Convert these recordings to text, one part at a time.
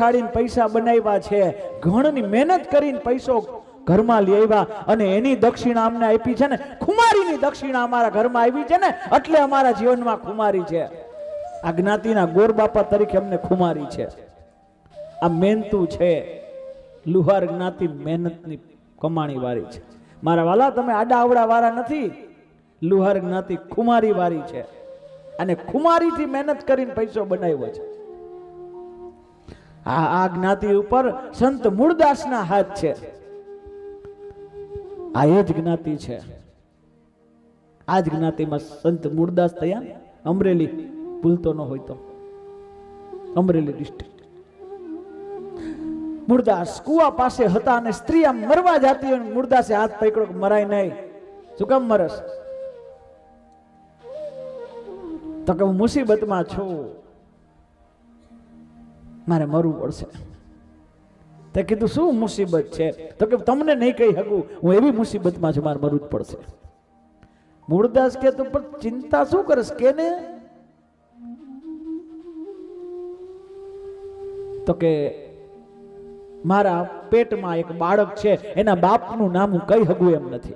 ખાડીને પૈસા બનાવ્યા છે. ઘણની મહેનત કરીને પૈસો ઘરમાં લેવા અને એની દક્ષિણા અમને આપી છે ને, ખુમારીની દક્ષિણા અમારા ઘરમાં આવી છે ને, એટલે અમારા જીવનમાં ખુમારી છે. આ જ્ઞાતિના ગોર બાપા તરીકે અમને ખુમારી છે. આ મહેનતું છે. લુહાર જ્ઞાતિ મહેનતની કમાણી વાળી છે. મારા વાલા, તમે આડા આવડા વાળા નથી. લુહાર જ્ઞાતિ ખુમારી વાળી છે. અને ખુમારીથી મહેનત કરીને પૈસો બનાવ્યો છે. આ જ્ઞાતિ ઉપર સંત મૂળદાસના હાથ છે. આ એ જ જ્ઞાતિ છે. આ જ જ્ઞાતિમાં સંત મૂળદાસ થયા અમરેલી ભૂલતો ન હોય તો. અમરેલી ડિસ્ટ્રિક્ટ મૂળદાસ કુવા પાસે હતા અને સ્ત્રી આમ મરવા જાતી અને મૂળદાસે હાથ પકડ્યો મરાય નહીં. શું કામ મરસ? તો કે હું મુસીબતમાં છું. મારે મરવું પડશે. તે કીધું, શું મુસીબત છે? તો કે, તમને નહીં કહી શકું, હું એવી મુસીબતમાં છું, મારે મરવું જ પડશે. મૂળદાસ કે તું પણ ચિંતા શું કરશ કે ને તો કે, મારા પેટમાં એક બાળક છે, એના બાપનું નામ હું કઈ હગું એમ નથી.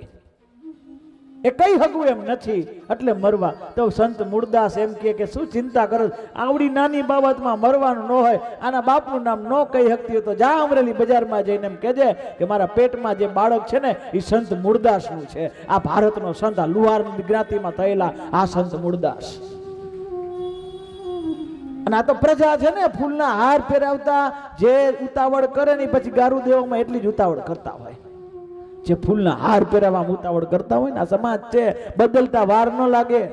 એ કઈ હગું એમ નથી. એટલે મરવા. તો સંત મૂળદાસ એમ કહે કે, શું ચિંતા કરો? આવડી નાની બાબતમાં મરવાનું ન હોય, આના બાપનું નામ ન કહી શકતી હોય તો જા અમરેલી બજારમાં જઈને એમ કહેજે કે, મારા પેટમાં જે બાળક છે ને એ સંત મૂળદાસનું છે. આ ભારતનો સંત, આ લુહાર જ્ઞાતિમાં થયેલા આ સંત મૂળદાસ અને આ તો પ્રજા છે ને, ફૂલના હાર પહેરાવતા જે ઉતાવળ કરે ને પછી ગારું દેવામાં એટલી જ ઉતાવળ કરતા હોય. જે ફૂલના હાર પહેરાવા ઉતાવળ કરતા હોય ને આ સમાજ છે, બદલતા વાર ન લાગે.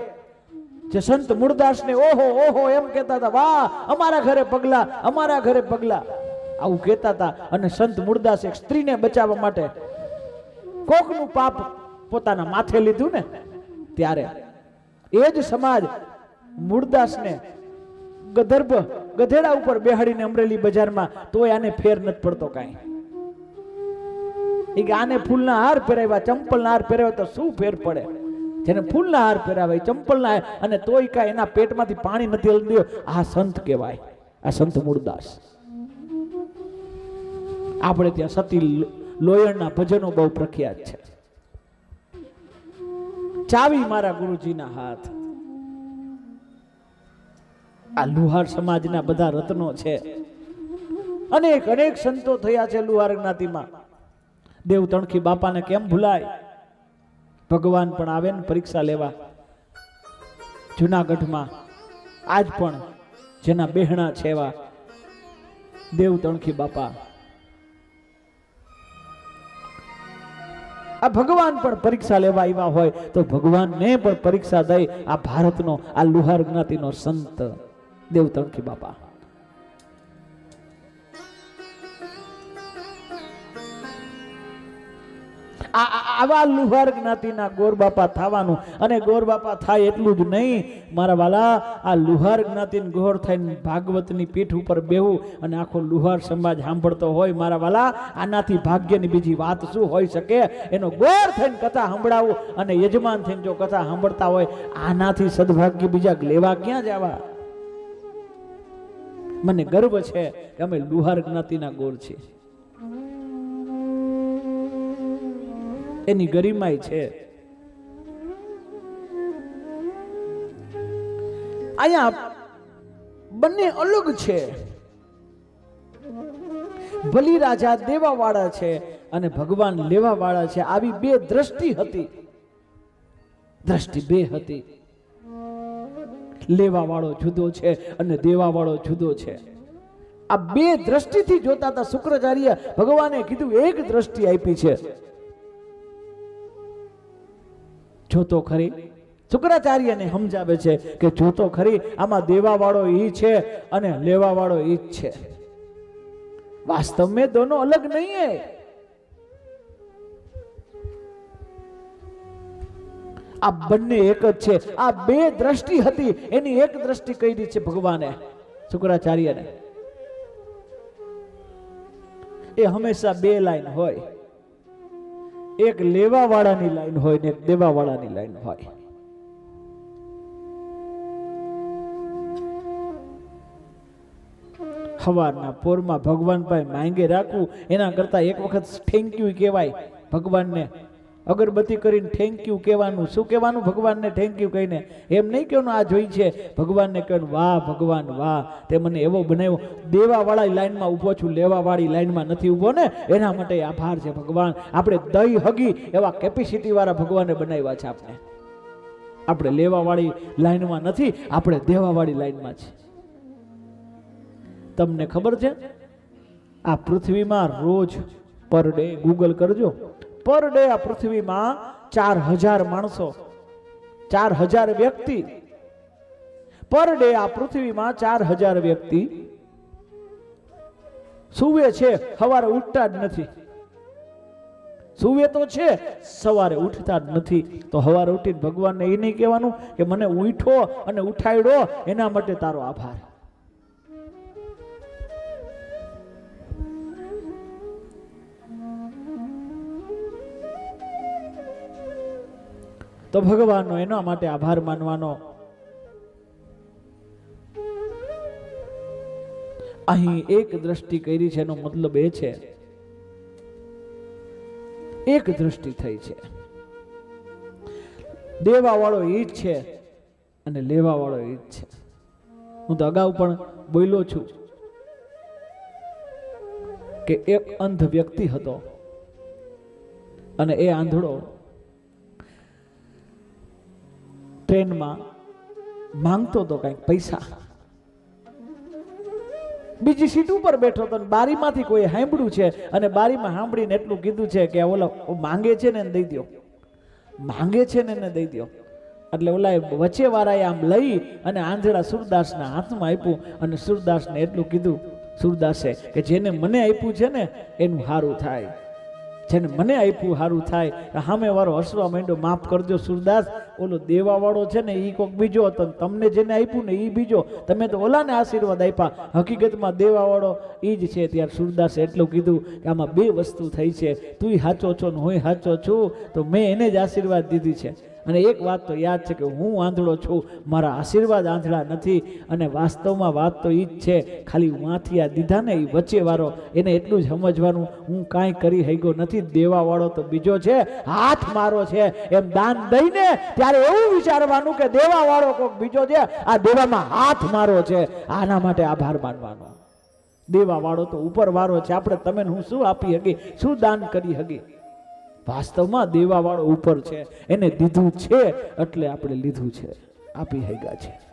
જે સંત મૂળદાસ ને ઓહો ઓહો એમ કહેતા હતા, વાહ, અમારા ઘરે પગલા, અમારા ઘરે પગલા. આવું કહેતા હતા અને સંત મૂળદાસ એક સ્ત્રીને બચાવવા માટે કોકનું પાપ પોતાના માથે લીધું ને ત્યારે એ જ સમાજ મૂળદાસને ગધર્ભ ગધેડા ઉપર બેહાડીને અમરેલી બજારમાં તોય આને ફેર નથી પડતો કાંઈ. એ કે આને ફૂલના હાર પહેરાવ્યા, ચંપલના હાર પહેરાવ્યા તો શું ફેર પડે? જેને ફૂલના હાર પહેરાવાય ચંપલના હાર, અને તોય કાંઈ એના પેટમાંથી પાણી નથી હલતું આ સંત કહેવાય, આ સંત મૂળદાસ. આપણે ત્યાં સતી લોયણના ભજનો બહુ પ્રખ્યાત છે. ચાવી મારા ગુરુજીના હાથ. આ લુહાર સમાજના બધા રત્નો છે. અનેક અનેક સંતો થયા છે લુહાર જ્ઞાતિમાં. દેવ તણખી બાપાને કેમ ભૂલાય? ભગવાન પણ આવે ને પરીક્ષા લેવા. જુનાગઢમાં આજ પણ જેના બેહણા છે એવા દેવ તણખી બાપા. આ ભગવાન પણ પરીક્ષા લેવા આવ્યા હોય તો ભગવાનને પણ પરીક્ષા દઈ આ ભારતનો, આ લુહાર જ્ઞાતિનો સંત દેવ તણખી બાપા. આવા લુહાર જ્ઞાતિના ગોર બાપા થવાનું અને ગોર બાપા થાય એટલું જ નહીં. મારા વાલા, આ લુહાર જ્ઞાતિ ગોર થઈને ભાગવતની પીઠ ઉપર બેહું અને આખો લુહાર સમાજ સાંભળતો હોય. મારા વાલા, આનાથી ભાગ્યની બીજી વાત શું હોઈ શકે? એનો ગોર થઈને કથા સાંભળાવું અને યજમાન થઈને જો કથા સાંભળતા હોય, આનાથી સદભાગ્ય બીજા લેવા ક્યાં જવા? મને ગર્વ છે કે અમે લુહાર જ્ઞાતિના ગોર છીએ. એની ગરિમાય છે. અહીંયા બંને અલગ છે. બલિ રાજા દેવા વાળા છે અને ભગવાન લેવા વાળા છે. આવી બે દ્રષ્ટિ હતી. દ્રષ્ટિ બે હતી. લેવા વાળો જુદો છે અને દેવા વાળો જુદો છે. આ બે દ્રષ્ટિથી જોતા હતા શુક્રાચાર્ય ભગવાને કીધું, એક દ્રષ્ટિ આપી છે. જોતો ખરી? શુક્રાચાર્યને સમજાવે છે કે જોતો ખરી, આમાં દેવાવાળો ઈ છે અને લેવાવાળો ઈ જ છે. વાસ્તવ મેં દોનો અલગ નહીં હે. આ બંને એક જ છે. આ બે દ્રષ્ટિ હતી, એની એક દ્રષ્ટિ કહી છે ભગવાને, શુક્રાચાર્યને. એ હંમેશા બે લાઈન હોય. એક લેવા વાળાની લાઈન હોય ને એક દેવા વાળાની લાઈન હોય. સવારના પોરમાં ભગવાન પાસે માંગે રાખવું, એના કરતાં એક વખત થેન્ક યુ કહેવાય. ભગવાનને અગરબત્તી કરીને થેન્ક યુ કહેવાનું, શું કહેવાનું? ભગવાનને થેન્ક યુ કહીને. એમ નહીં કહેવાનું, આ જોઈ છે. ભગવાનને કહેવાનું, વાહ, ભગવાન, વાહ. તે મને એવો બનાવ્યો. દેવાવાળા લાઈનમાં ઊભો છું, લેવાવાળી લાઈનમાં નથી ઊભો ને. એના માટે આભાર છે ભગવાન. આપણે દહીં હગી એવા કેપેસિટીવાળા ભગવાને બનાવ્યા છે આપણે. આપણે લેવાવાળી લાઈનમાં નથી, આપણે દેવાવાળી લાઈનમાં છે તમને ખબર છે? આ પૃથ્વીમાં રોજ પર ડે ગૂગલ કરજો. પર ડે આ પૃથ્વીમાં ચાર હજાર માણસો, ચાર હજાર વ્યક્તિ. પર ડે આ પૃથ્વીમાં ચાર હજાર વ્યક્તિ. સુવે છે સવારે ઉઠતા જ નથી. સુવે તો છે, સવારે ઉઠતા જ નથી. તો સવારે ઉઠીને ભગવાનને એ નહીં કહેવાનું કે મને ઉઠો અને ઉઠાડ્યો એના માટે તારો આભાર. તો ભગવાનનો એના માટે આભાર માનવાનો. અહીં એક દ્રષ્ટિ કરી છે, એનો મતલબ એ છે. એક દ્રષ્ટિ થઈ છે. દેવા વાળો એ જ છે અને લેવા વાળો એ જ છે. હું તો અગાઉ પણ બોલ્યો છું કે એક અંધ વ્યક્તિ હતો અને એ આંધળો ટ્રેનમાં માંગતો હતો કંઈક પૈસા. બીજી સીટ ઉપર બેઠો હતો બારીમાંથી કોઈ સાંભળ્યું છે અને બારીમાં સાંભળીને એટલું કીધું છે કે ઓલો માંગે છે ને દઈ દો માંગે છે ને એને દઈ દો એટલે ઓલા વચ્ચે વાળાએ આમ લઈ અને આંધળા સુરદાસના હાથમાં આપ્યું અને સુરદાસને એટલું કીધું, સુરદાસે, કે જેને મને આપ્યું છે ને, એનું સારું થાય. જેને મને આપ્યું સારું થાય સામે વાળો હસવા માંડ્યો, માફ કરજો સુરદાસ, ઓલો દેવાવાળો છે ને એ કોઈક બીજો હતો તમને જેને આપ્યું ને એ બીજો. તમે તો ઓલાને આશીર્વાદ આપ્યા. હકીકતમાં દેવાવાળો એ જ છે ત્યારે સુરદાસે એટલું કીધું કે આમાં બે વસ્તુ થઈ છે. તું સાચો છો ને હું સાચો છું, તો મેં એને જ આશીર્વાદ દીધી છે. અને એક વાત તો યાદ છે કે હું આંધળો છું, મારા આશીર્વાદ આંધળા નથી અને વાસ્તવમાં વાત તો એ જ છે, ખાલી વાંથી આ દીધા ને એ વચ્ચે વાળો એને એટલું જ સમજવાનું, હું કાંઈ કરી હૈગો નથી, દેવાવાળો તો બીજો છે, હાથ મારો છે, એમ દાન દઈને ત્યારે એવું વિચારવાનું કે દેવાવાળો કોઈક બીજો છે, આ દેવામાં હાથ મારો છે, આના માટે આભાર માનવાનો. દેવાવાળો તો ઉપર વાળો છે, આપણે તમે હું શું આપી હકી શું દાન કરી હકી વાસ્તવમાં દેવાવાળો ઉપર છે એને દીધું છે એટલે આપણે લીધું છે. આપી હૈગા છે.